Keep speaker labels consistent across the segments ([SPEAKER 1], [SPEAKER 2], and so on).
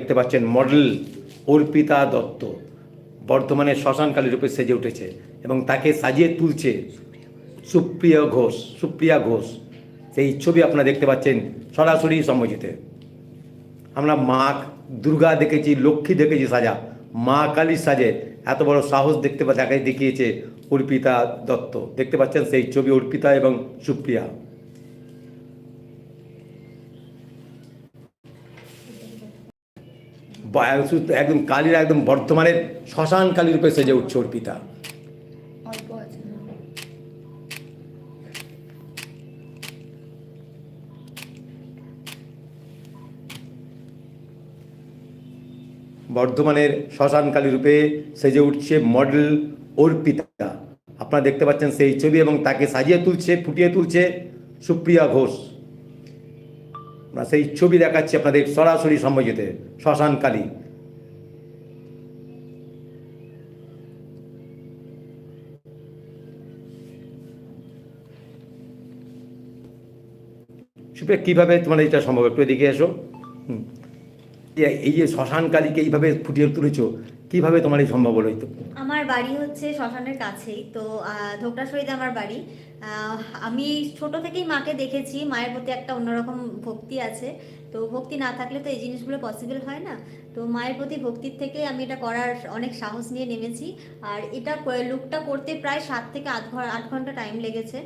[SPEAKER 1] দেখতে পাচ্ছেন মডেল অর্পিতা দত্ত। বর্তমানে শ্মশানকালী রূপে সেজে উঠেছে এবং তাকে সাজিয়ে তুলছে সুপ্রিয়া ঘোষ সুপ্রিয়া ঘোষ। সেই ছবি আপনারা দেখতে পাচ্ছেন সরাসরি সম্মতিতে আমরা মা দুর্গা দেখেছি, লক্ষ্মী দেখেছি সাজা। মা কালীর সাজে এত বড় সাহস দেখতে দেখাই দেখিয়েছে অর্পিতা দত্ত। দেখতে পাচ্ছেন সেই ছবি অর্পিতা এবং সুপ্রিয়া। একদম কালীর একদম বর্ধমানের শ্মশান কালী রূপে সেজে উঠছে অর্পিতা বর্ধমানের শ্মশানকালী রূপে সেজে উঠছে মডেল অর্পিতা আপনারা দেখতে পাচ্ছেন সেই ছবি এবং তাকে সাজিয়ে তুলছে ফুটিয়ে তুলছে সুপ্রিয়া ঘোষ। আমরা সেই ছবি দেখাচ্ছি আপনাদের সরাসরি সম্মতিতে শ্মশানকালী সুপ্রিয়া, কীভাবে তোমার এটা সম্ভব? একটু এদিকে এসো। এই যে শ্মশানকালীকে এইভাবে ফুটিয়ে তুলেছো কীভাবে তোমার এই সম্ভব হলো
[SPEAKER 2] আমার বাড়ি হচ্ছে শ্মশানের কাছেই, তো ধোকরাশরীতে আমার বাড়ি। আমি ছোট থেকেই মাকে দেখেছি, মায়ের প্রতি একটা অন্যরকম ভক্তি আছে। তো ভক্তি না থাকলে তো এই জিনিসগুলো পসিবল হয় না। তো মায়ের প্রতি ভক্তির থেকে আমি এটা করার অনেক সাহস নিয়ে নেমেছি। আর এটা লুকটা করতে প্রায় সাত থেকে আট ঘণ্টা আট ঘণ্টা টাইম লেগেছে।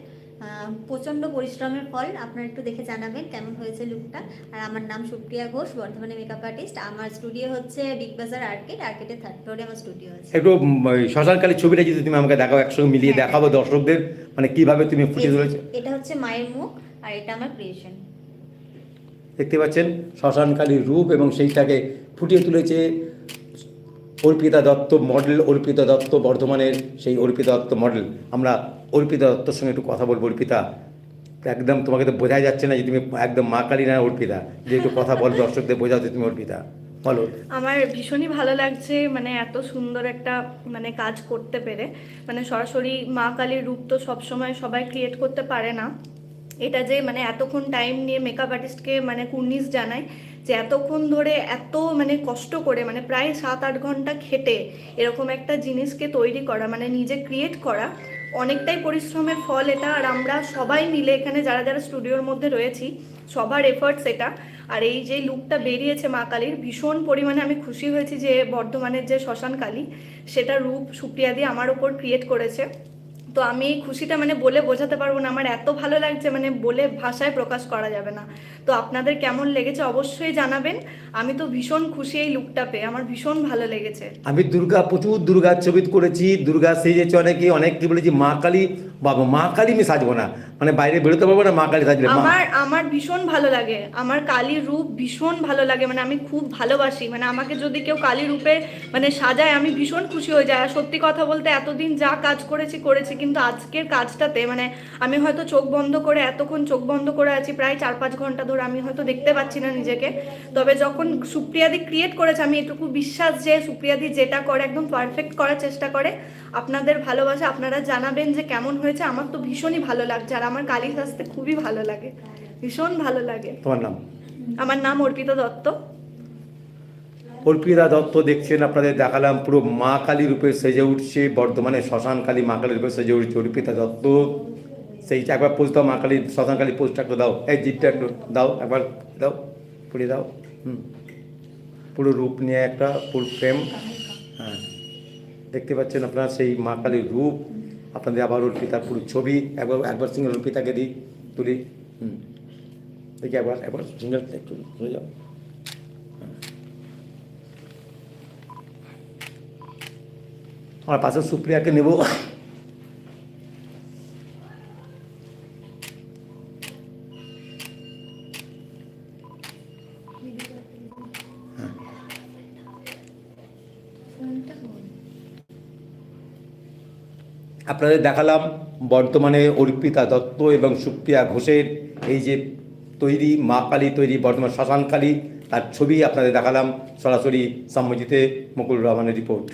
[SPEAKER 2] প্রচণ্ড পরিশ্রমের ফল আপনারা একটু দেখে জানাবেন কেমন হয়েছে লুকটা আর আমার নাম সুপ্রিয়া ঘোষ বর্ধমানে মেকআপ আর্টিস্ট আমার স্টুডিও হচ্ছে বিগ বাজার আর্কেট আর্কেটের থার্ড ফ্লোরে আমার স্টুডিও আছে।
[SPEAKER 1] একটু শ্মশানকালীর ছবিটা যদি তুমি আমাকে দেখাও একসঙ্গে মিলিয়ে
[SPEAKER 2] হ্যাঁ।
[SPEAKER 1] দেখাবো দর্শকদের মানে কীভাবে তুমি ফুটিয়ে তুলেছো?
[SPEAKER 2] এটা হচ্ছে মায়ের মুখ আর এটা আমার ক্রিয়েশন
[SPEAKER 1] দেখতে পাচ্ছেন শ্মশানকালীর রূপ এবং সেইটাকে ফুটিয়ে তুলেছে অর্পিতা দত্ত মডেল, অর্পিতা দত্ত বর্ধমানের সেই অর্পিতা দত্ত মডেল। আমরা অর্পিতা দত্তর সঙ্গে একটু কথা বলব, অর্পিতা। একদম তোমাকে তো বোঝাই যাচ্ছে না যে তুমি একদম মা কালী না অর্পিতা। যে একটু কথা বল, দর্শকদের বোঝাও যে তুমি অর্পিতা। বলো।
[SPEAKER 3] আমার ভীষণই ভালো লাগছে মানে এত সুন্দর একটা মানে কাজ করতে পেরে। মানে সরাসরি মা কালীর রূপ তো সবসময় সবাই ক্রিয়েট করতে পারে না। এটা যে মানে এতক্ষণ টাইম নিয়ে মেকআপ আর্টিস্টকে মানে কুর্নিশ জানায় যে এতক্ষণ ধরে এত মানে কষ্ট করে মানে প্রায় সাত আট ঘণ্টা খেটে এরকম একটা জিনিসকে তৈরি করা মানে নিজে ক্রিয়েট করা, অনেকটাই পরিশ্রমের ফল এটা। আর আমরা সবাই মিলে এখানে যারা যারা স্টুডিওর মধ্যে রয়েছি, সবার এফার্টস এটা। আর এই যে লুকটা বেরিয়েছে মা কালীর, ভীষণ পরিমাণে আমি খুশি হয়েছি যে বর্ধমানের যে শ্মশান কালী, সেটা রূপ সুপ্রিয়া দিয়ে আমার ওপর ক্রিয়েট করেছে। তো আমি এই খুশিটা মানে বলে বোঝাতে পারব না। আমার এত ভালো লাগছে মানে বলে ভাষায় প্রকাশ করা যাবে না। তো আপনাদের কেমন লেগেছে অবশ্যই জানাবেন। আমি তো ভীষণ খুশি এই লুকটা পেয়ে। আমার ভীষণ ভালো লেগেছে।
[SPEAKER 1] আমি দুর্গা, প্রচুর দুর্গা ছবি করেছি। দুর্গা সেজেছে অনেকে, অনেক কি বলেছি, মা কালী বাবা, মা কালী আমি সাজবো না। মানে বাইরে বেরোতে পারব না, মা কালী সাজলে
[SPEAKER 3] আমার আমার ভীষণ ভালো লাগে। আমার কালী রূপ ভীষণ ভালো লাগে মানে আমি খুব ভালোবাসি। মানে আমাকে যদি কেউ কালী রূপে মানে সাজায়, আমি ভীষণ খুশি হয়ে যাই। আর সত্যি কথা বলতে, এতদিন যা কাজ করেছি করেছি, কিন্তু আজকের কাজটাতে মানে আমি হয়তো চোখ বন্ধ করে, এতক্ষণ চোখ বন্ধ করে আছি, প্রায় চার পাঁচ ঘণ্টা ধরে আমি হয়তো দেখতে পাচ্ছি না নিজেকে। তবে যখন সুপ্রিয়াদি ক্রিয়েট করেছে, আমি এটুকু বিশ্বাস যে সুপ্রিয়াদি যেটা করে, একদম পারফেক্ট করার চেষ্টা করে। আপনাদের ভালোবাসা, আপনারা জানাবেন যে কেমন হয়েছে। আমার তো ভীষণই ভালো লাগছে আর আমার কালী সাজতে খুবই ভালো লাগে ভীষণ ভালো লাগে।
[SPEAKER 1] তোমার নাম?
[SPEAKER 3] আমার নাম অর্পিতা দত্ত।
[SPEAKER 1] অর্পিতা দত্ত দেখছেন আপনাদের দেখালাম পুরো মা কালী রূপে সেজে উঠছে বর্ধমানে শ্মশান কালী মা কালী রূপে সেজে উঠছে অর্পিতা দত্ত। সেইটা একবার পোস্ট দাও মা কালী শ্মশান কালী পোস্টটা একটু দাও। এই জিপটা একটু দাও একবার দাও পুড়িয়ে দাও। হুম। পুরো রূপ নিয়ে একটা ফুল ফ্রেম হ্যাঁ। দেখতে পাচ্ছেন আপনারা সেই মা কালীর রূপ। আপনাদের আবার অর্পিতার পুরো ছবি, একবার একবার সিঙ্গেল অর্পিতাকে দিই, তুলি। হুম। দেখি একবার একবার সিঙ্গেল একটু হয়ে যাও। আমার পাশে সুপ্রিয়াকে নেব। আপনাদের দেখালাম বর্তমানে অর্পিতা দত্ত এবং সুপ্রিয়া ঘোষের এই যে তৈরি, মা কালী তৈরি, বর্তমান শ্মশান কালী, তার ছবি আপনাদের দেখালাম। সরাসরি সাম্যজিতে মুকুল রহমানের রিপোর্ট।